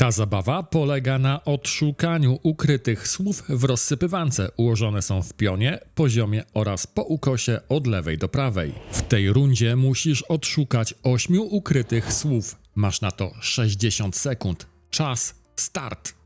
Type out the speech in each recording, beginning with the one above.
Ta zabawa polega na odszukaniu ukrytych słów w rozsypywance. Ułożone są w pionie, poziomie oraz po ukosie od lewej do prawej. W tej rundzie musisz odszukać ośmiu ukrytych słów. Masz na to 60 sekund. Czas start.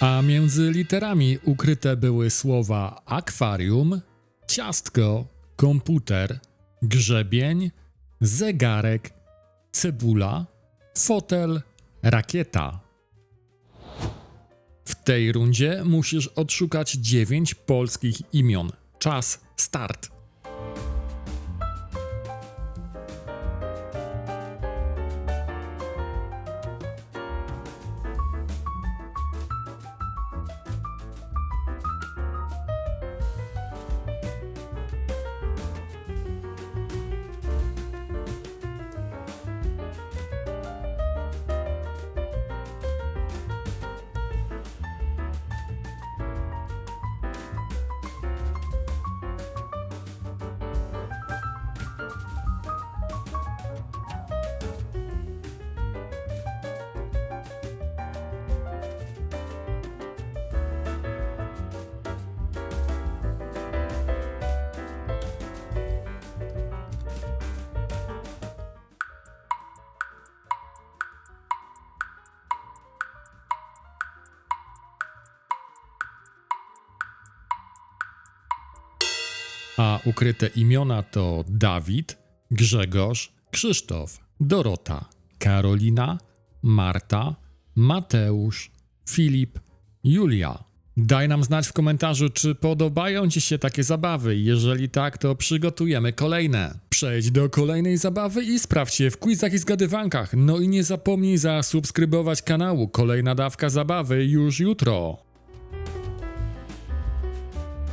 A między literami ukryte były słowa akwarium, ciastko, komputer, grzebień, zegarek, cebula, fotel, rakieta. W tej rundzie musisz odszukać dziewięć polskich imion. Czas start. A ukryte imiona to Dawid, Grzegorz, Krzysztof, Dorota, Karolina, Marta, Mateusz, Filip, Julia. Daj nam znać w komentarzu, czy podobają Ci się takie zabawy. Jeżeli tak, to przygotujemy kolejne. Przejdź do kolejnej zabawy i sprawdź je w quizach i zgadywankach. No i nie zapomnij zasubskrybować kanału. Kolejna dawka zabawy już jutro.